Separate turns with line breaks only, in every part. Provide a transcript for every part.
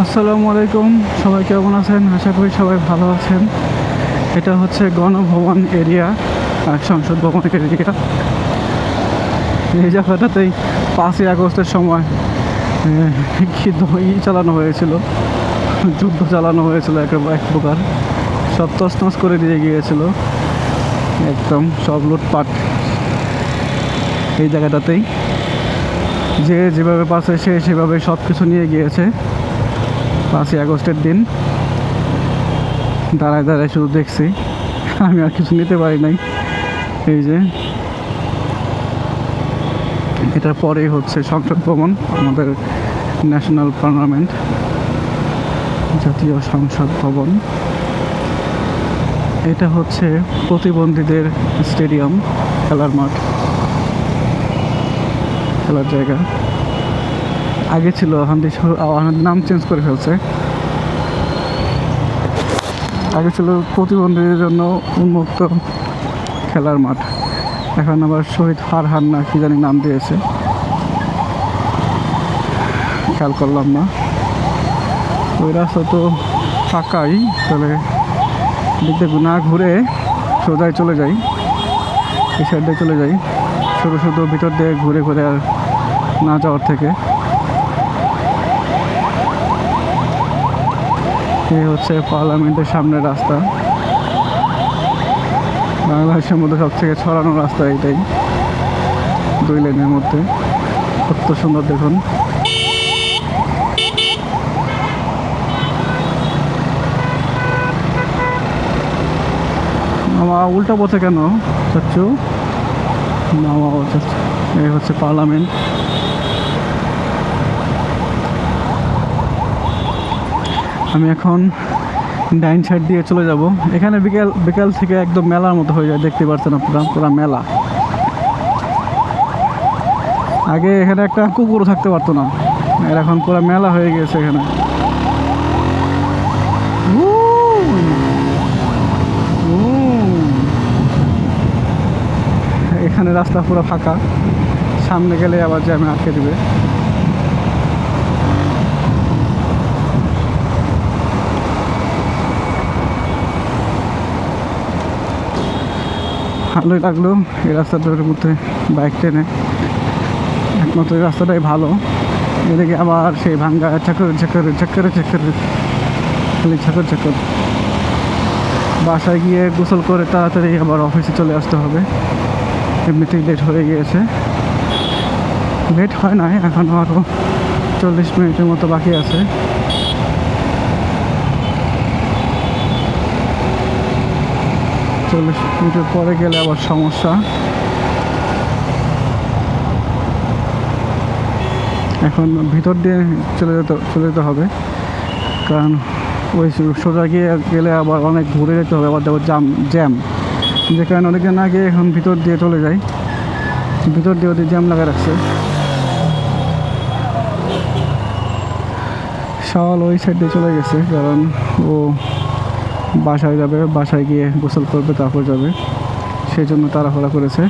আসসালামু আলাইকুম। সবাই কেমন আছেন? আশা করি সবাই ভালো আছেন। এটা হচ্ছে গণভবন এরিয়া সংসদ ভবন এরিয়া। এই জায়গাটাতেই পাঁচই আগস্টের সময় কি দ- ই চালানো হয়েছিল? যুদ্ধ চালানো হয়েছিল এক এক প্রকার। সব তছনছ করে দিয়ে গিয়েছিল। একদম সব লুটপাট। এই জায়গাটাতেই যে যেভাবে পাশে সে সেভাবে সব কিছু নিয়ে গিয়েছে। পাঁচই আগস্টের দিন। দাঁড়ায় দাঁড়ায় শুধু দেখছি। আমি আর কিছু নিতে পারি নাই। এই যে। এটার পরেই হচ্ছে সংসদ ভবন, আমাদের ন্যাশনাল পার্লামেন্ট জাতীয় সংসদ ভবন। এটা হচ্ছে প্রতিবন্ধীদের স্টেডিয়াম খেলার মাঠ। খেলার জায়গা। আগে ছিল দিয়ে সর- নাম চেঞ্জ করে ফেলছে। আগে ছিল প্রতিবন্ধীদের জন্য উন্মুক্ত খেলার মাঠ। এখন আবার শহীদ ফারহান না কি জানি নাম দিয়েছে। খেয়াল করলাম না। ওই রাস্তা তো ফাঁকাই, তাহলে দিয়ে না ঘুরে সোজায় চলে যাই। এই সাইড চলে যাই। ছোটো ছোটো ভিতর দিয়ে ঘুরে ঘুরে আর না যাওয়ার থেকে। এই হচ্ছে পার্লামেন্টের সামনের রাস্তা। বাংলাদেশের মধ্যে সব থেকে ছড়ানো রাস্তা এইটাই। দুই লেনের মধ্যে। কত সুন্দর দেখুন। মামা, উল্টা পথে কেন চাচ্ছু মামা চাচ্ছু এই হচ্ছে পার্লামেন্ট। আমি এখন ডাইন সাইড দিয়ে চলে যাব। এখানে বিকেল বিকেল থেকে একদম মেলার মতো হয়ে যায়, দেখতে পাচ্ছেন আপনারা, পুরো মেলা। আগে এখানে একটা কুকুরও থাকতে পারতো না। এর এখন পুরো মেলা হয়ে গেছে এখানে। এখানে রাস্তা পুরো ফাঁকা। সামনে গেলে আবার জ্যামে আটকে দিবে। ভালোই লাগল। এই রাস্তাটার মধ্যে বাইক টেনে। একমাত্র এই রাস্তাটাই ভালো। এদিকে আবার সেই ভাঙ্গা চাকর চাকর চাকর চাকর খালি চাকর চাকর বাসায় গিয়ে গোসল করে তাড়াতাড়ি আবার অফিসে চলে আসতে হবে। এমনিতেই লেট হয়ে গিয়েছে। লেট হয় নাই, এখন আরও চল্লিশ মিনিটের মতো বাকি আছে। চল্লিশ মিনিটের পরে গেলে আবার সমস্যা। এখন ভিতর দিয়ে চলে যেতে চলে যেতে হবে। কারণ ওই সোজা গিয়ে গেলে আবার অনেক ঘুরে যেতে হবে, আবার দেখো জাম, জ্যাম। যে কারণে অনেকদিন আগে এখন ভিতর দিয়ে চলে যাই। ভিতর দিয়ে ওদের জ্যাম লাগা রাখছে। সওয়াল ওই সাইড দিয়ে চলে গেছে, কারণ ও বাসায় যাবে, বাসায় গিয়ে গোসল করবে, তারপর যাবে। সেই জন্য তাড়াহুড়া করেছে।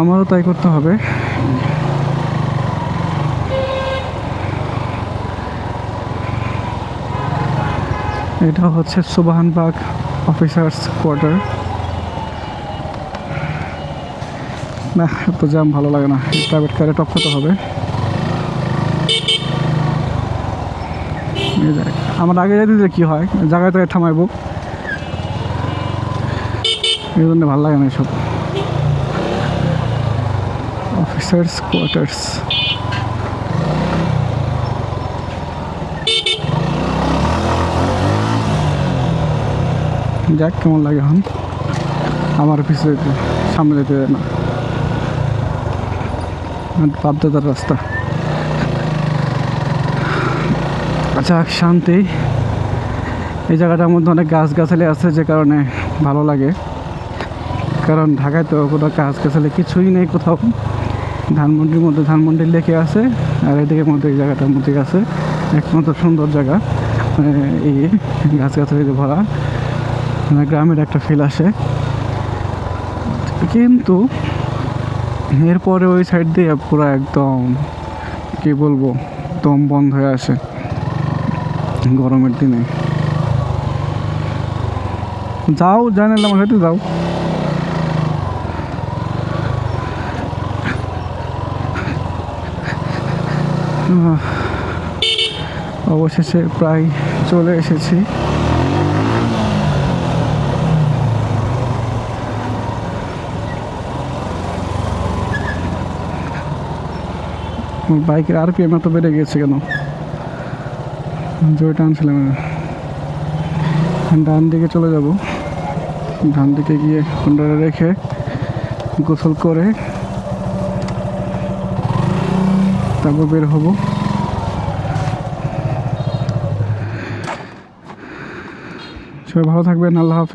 আমারও তাই করতে হবে। এটা হচ্ছে সুবাহানবাগ অফিসার্স কোয়ার্টার। না, এত জ্যাম ভালো লাগে না। প্রাইভেট কারে টপকাতে হবে এই দেখ, আমার আগে যেতে যে কী হয়, জায়গায় জায়গায় থামাইবো। এই জন্য ভালো লাগে না এসব। অফিসার্স কোয়ার্টার্স যাক, কেমন লাগে এখন? আমার যেতে সামনে যেতে না। বাধ্যতার রাস্তা। আচ্ছা শান্তি। এই জায়গাটার মধ্যে অনেক গাছগাছালি আছে যে কারণে ভালো লাগে। কারণ ঢাকায় তো কোনো গাছগাছালি কিছুই নেই কোথাও। ধানমন্ডির মধ্যে ধানমন্ডির লেকে আছে, আর এদিকে মধ্যে এই জায়গাটার মধ্যে আছে একমাত্র সুন্দর জায়গা মানে এই গাছগাছালিতে ভরা। মানে গ্রামের একটা ফিল আসে। কিন্তু এরপরে ওই সাইড দিয়ে পুরো একদম, কি বলব, দম বন্ধ হয়ে আসে। গরমের দিনে। যাও জানেন আমার সাথে যাও। অবশেষে প্রায় চলে এসেছি। বাইকের আর পি এম এত বেড়ে গেছে কেন? জয় টানছিলাম আমি। ডান দিকে চলে যাব। ডান দিকে গিয়ে হোন্ডারে রেখে গোসল করে তারপর বের হব। সবাই ভালো থাকবেন, আল্লাহ হাফিজ।